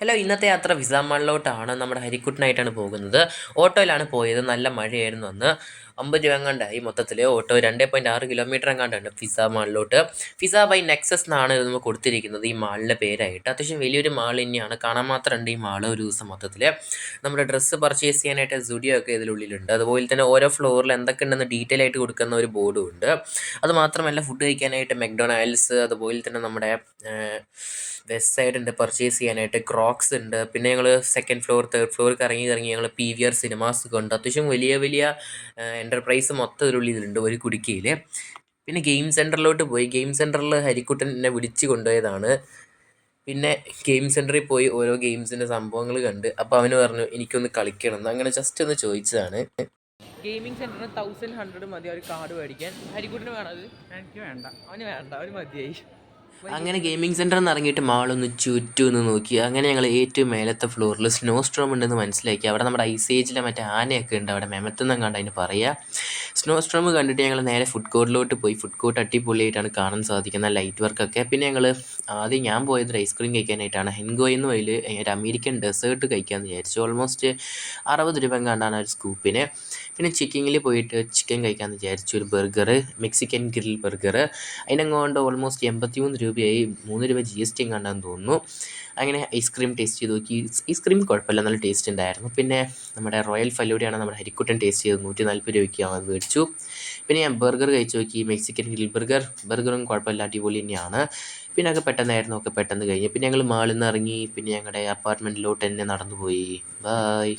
Hello ഇന്നത്തെ യാത്ര വിസാമാളിലോട്ടാണ് നമ്മുടെ ഹരിക്കുട്ടനായിട്ടാണ് പോകുന്നത്. ഓട്ടോയിലാണ് പോയത്. നല്ല മഴയായിരുന്നു അന്ന്. അമ്പത് രൂപ എങ്ങാണ്ടായി മൊത്തത്തിൽ ഓട്ടോ രണ്ട് പോയിന്റ് ആറ് കിലോമീറ്റർ എങ്ങാണ്ടാണ് ഫിസ മാളിലോട്ട്. ഫിസ ബൈ നെക്സസ് എന്നാണ് നമ്മൾ കൊടുത്തിരിക്കുന്നത് ഈ മാളിന്റെ പേരായിട്ട്. അത്യാവശ്യം വലിയൊരു മാൾ തന്നെയാണ്. കാണാൻ മാത്രമുണ്ട് ഈ മാൾ ഒരു ദിവസം മൊത്തത്തിൽ നമ്മുടെ ഡ്രസ്സ് പർച്ചേസ് ചെയ്യാനായിട്ട് സ്റ്റുഡിയോ ഒക്കെ ഇതിലുള്ളിലുണ്ട് അതുപോലെ തന്നെ ഓരോ ഫ്ലോറിൽ എന്തൊക്കെ ഉണ്ടെന്ന് ഡീറ്റെയിൽ ആയിട്ട് കൊടുക്കുന്ന ഒരു ബോർഡും ഉണ്ട്. അത് മാത്രമല്ല ഫുഡ് കഴിക്കാനായിട്ട് മെക്ഡൊണാൾഡ്സ് അതുപോലെ തന്നെ നമ്മുടെ വെസ്റ്റ് സൈഡ് ഉണ്ട് പർച്ചേസ് ചെയ്യാനായിട്ട്. ക്രോക്സ് ഉണ്ട്. പിന്നെ ഞങ്ങൾ സെക്കൻഡ് ഫ്ലോർ തേർഡ് ഫ്ലോർ ഇറങ്ങി ഇറങ്ങി ഞങ്ങൾ പി വി ആർ സിനിമാസ് ഒക്കെ ഉണ്ട്. അത്യാവശ്യം വലിയ വലിയ എന്റർപ്രൈസ് മൊത്തം ഇതിലുണ്ട് ഒരു കുടുക്കിയിൽ പിന്നെ ഗെയിം സെന്ററിലോട്ട് പോയി. ഗെയിം സെന്ററിൽ ഹരിക്കുട്ടൻ എന്നെ വിളിച്ച് കൊണ്ടുപോയതാണ്. പിന്നെ ഗെയിം സെന്ററിൽ പോയി ഓരോ ഗെയിംസിന്റെ സംഭവങ്ങൾ കണ്ട്. അപ്പോൾ അവന് പറഞ്ഞു എനിക്കൊന്ന് കളിക്കണം. എന്ന് അങ്ങനെ ജസ്റ്റ് ഒന്ന് ചോദിച്ചതാണ്. ഗെയിമിംഗ് സെന്ററിന് തൗസൻഡ് ഹൺഡ്രഡ് മതി ഒരു കാർഡ് മേടിക്കാൻ. ഹരിക്കുട്ടിന് വേണം അത്? എനിക്ക് വേണ്ട. അവന് വേണ്ട അവന് മതിയായി. അങ്ങനെ ഗെയിമിംഗ് സെന്റർ നിന്ന് ഇറങ്ങിയിട്ട് മാളൊന്ന് ചുറ്റും ഒന്ന് നോക്കി. അങ്ങനെ ഞങ്ങൾ ഏറ്റവും മേലത്തെ ഫ്ലോറിൽ സ്നോ സ്ട്രോം ഉണ്ടെന്ന് മനസ്സിലാക്കി. അവിടെ നമ്മുടെ ഐസ് ഏജിലെ മറ്റേ ആനയൊക്കെ ഉണ്ട് അവിടെ മെമത്തെന്നും കണ്ട് അതിന് പറയുക സ്നോ സ്ട്രോം കണ്ടിട്ട് ഞങ്ങൾ നേരെ ഫുഡ് കോർട്ടിലോട്ട് പോയി. ഫുഡ് കോർട്ട് അടിപൊളിയായിട്ടാണ് കാണാൻ സാധിക്കുന്ന ലൈറ്റ് വർക്കൊക്കെ പിന്നെ ഞങ്ങൾ ആദ്യം ഞാൻ പോയത് ഐസ്ക്രീം കഴിക്കാനായിട്ടാണ്. ഹെൻഗോ എന്ന് വഴി ഒരു അമേരിക്കൻ ഡെസേർട്ട് കഴിക്കാമെന്ന് വിചാരിച്ചു. ഓൾമോസ്റ്റ് അറുപത് രൂപ കണ്ടാണ് ഒരു സ്കൂപ്പിന് പിന്നെ ചിക്കനിൽ പോയിട്ട് ചിക്കൻ കഴിക്കാമെന്ന് വിചാരിച്ചു. ഒരു ബർഗർ മെക്സിക്കൻ ഗ്രിൽ ബർഗർ അതിനങ്ങോണ്ട് ഓൾമോസ്റ്റ് എൺപത്തി മൂന്ന് രൂപയായി. മൂന്ന് രൂപ ജി എസ് ടി കണ്ടാന്ന് തോന്നുന്നു. അങ്ങനെ ഐസ്ക്രീം ടേസ്റ്റ് ചെയ്ത് നോക്കി. ഐസ്ക്രീം കുഴപ്പമില്ല. നല്ല ടേസ്റ്റ് ഉണ്ടായിരുന്നു. പിന്നെ നമ്മുടെ റോയൽ ഫലൂടെയാണ് നമ്മുടെ ഹരിക്കുട്ടൻ ടേസ്റ്റ് ചെയ്തത്. നൂറ്റി നാൽപ്പത് രൂപയ്ക്ക് അത്. മേടിച്ചു പിന്നെ ഞാൻ ബർഗർ കഴിച്ചു നോക്കി. Mexican grill burger. ബർഗറും കുഴപ്പമില്ല അടിപൊളി തന്നെയാണ്. പിന്നെ ഒക്കെ പെട്ടെന്നായിരുന്നു ഒക്കെ പെട്ടെന്ന് കഴിഞ്ഞു. പിന്നെ ഞങ്ങൾ മാളിൽ നിന്ന് ഇറങ്ങി. പിന്നെ ഞങ്ങളുടെ അപ്പാർട്ട്മെന്റിലോട്ട് തന്നെ നടന്നു പോയി ബായ്